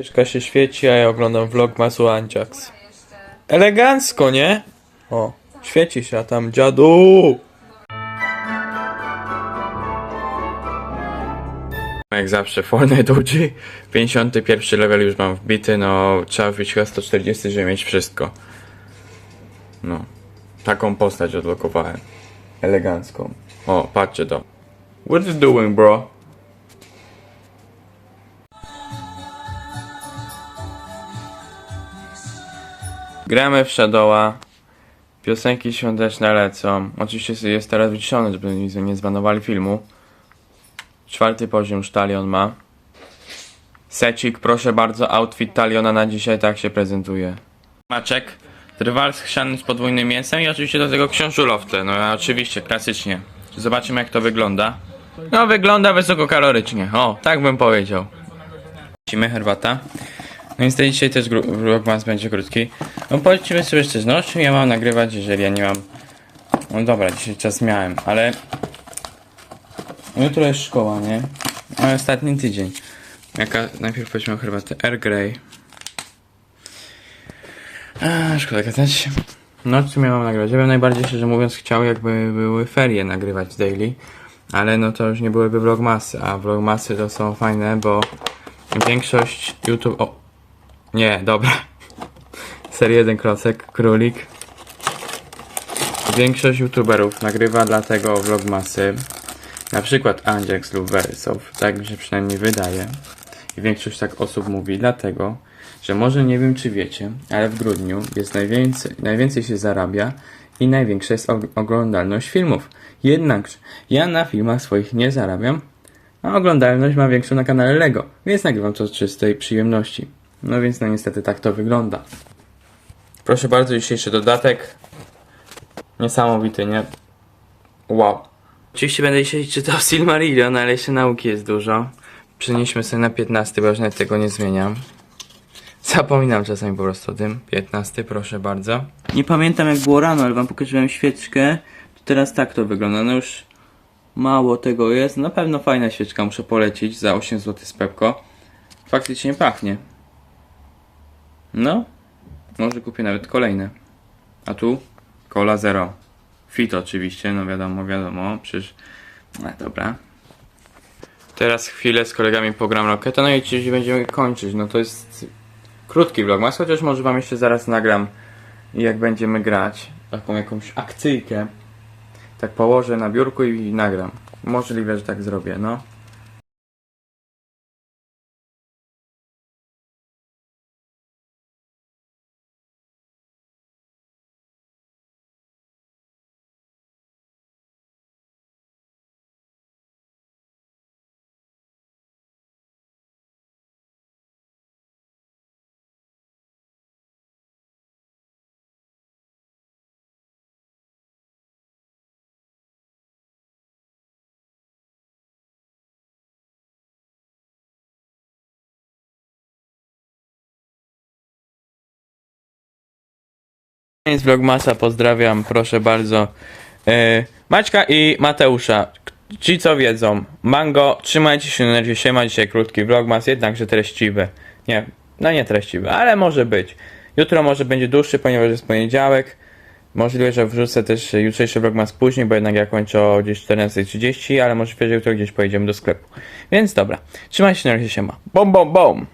Świeczka się świeci, a ja oglądam vlog Masu Anciax. Elegancko, nie? O, świeci się, a tam dziadu! Jak zawsze Fortnite OG, 51 level już mam wbity, no trzeba wbić chyba 140, żeby mieć wszystko. No, taką postać odblokowałem. Elegancką. O, patrzcie to. What you doing, bro? Gramy w Shadowa. Piosenki świąteczne lecą. Oczywiście jest teraz wyciszony, żeby nie- zbanowali filmu. Czwarty poziom sztalion ma. Secik, proszę bardzo, outfit taliona na dzisiaj tak się prezentuje. Maczek, drwal schrzany z podwójnym mięsem i oczywiście do tego książulowce. No oczywiście, klasycznie. Zobaczymy jak to wygląda. No wygląda wysokokalorycznie. O, tak bym powiedział. Lecimy herbata. No niestety dzisiaj też gru- vlogmas będzie krótki. No powiedzmy sobie szczerze, no o czym ja mam nagrywać, jeżeli ja nie mam... No dobra, dzisiaj czas miałem, ale... Jutro jest szkoła, nie? Ale ostatni tydzień. Jaka... Najpierw weźmy herbatę Air Grey. A, szkoda gadać. No co ja mam nagrywać? Ja bym najbardziej szczerze mówiąc chciał jakby były ferie nagrywać daily. Ale no to już nie byłyby vlogmasy, a vlogmasy to są fajne, bo większość YouTube... O! Nie, dobra. Serii 1 Klocek, Królik. Większość youtuberów nagrywa dlatego vlogmasy. Na przykład Andzieks lub Wersow, tak mi się przynajmniej wydaje. I większość tak osób mówi dlatego, że może nie wiem czy wiecie, ale w grudniu jest najwięcej, najwięcej się zarabia i największa jest og- oglądalność filmów. Jednakże ja na filmach swoich nie zarabiam, a oglądalność ma większą na kanale Lego, więc nagrywam to z czystej przyjemności. No więc no niestety tak to wygląda. Proszę bardzo, dzisiejszy dodatek. Niesamowity, nie? Wow. Oczywiście będę dzisiaj czytał Silmarillion, ale jeszcze nauki jest dużo. Przenieśmy sobie na 15, bo już nawet tego nie zmieniam. Zapominam czasami po prostu o tym. 15, proszę bardzo. Nie pamiętam jak było rano, ale wam pokazywałem świeczkę. To teraz tak to wygląda. No już mało tego jest. Na pewno fajna świeczka, muszę polecić za 8 zł z Pepko. Faktycznie pachnie. No, może kupię nawet kolejne. A tu? Cola Zero. Fit oczywiście, no wiadomo, wiadomo, przecież... No dobra. Teraz chwilę z kolegami pogram Rocketa, no i dzisiaj będziemy kończyć. No to jest krótki vlogmas, chociaż może wam jeszcze zaraz nagram jak będziemy grać. Taką jakąś akcyjkę. Tak położę na biurku i nagram. Możliwe, że tak zrobię, no. Koniec vlogmasa, pozdrawiam, proszę bardzo. E, Maćka i Mateusza. Ci co wiedzą, Mango, trzymajcie się na razie, siema, dzisiaj krótki vlogmas, jednakże treściwy. Nie, no nie treściwy, ale może być. Jutro może będzie dłuższy, ponieważ jest poniedziałek. Możliwe, że wrzucę też jutrzejszy vlogmas później, bo jednak ja kończę o gdzieś 14.30, ale może że jutro gdzieś pojedziemy do sklepu. Więc dobra, trzymajcie się na razie, siema. Bom, bom, bom!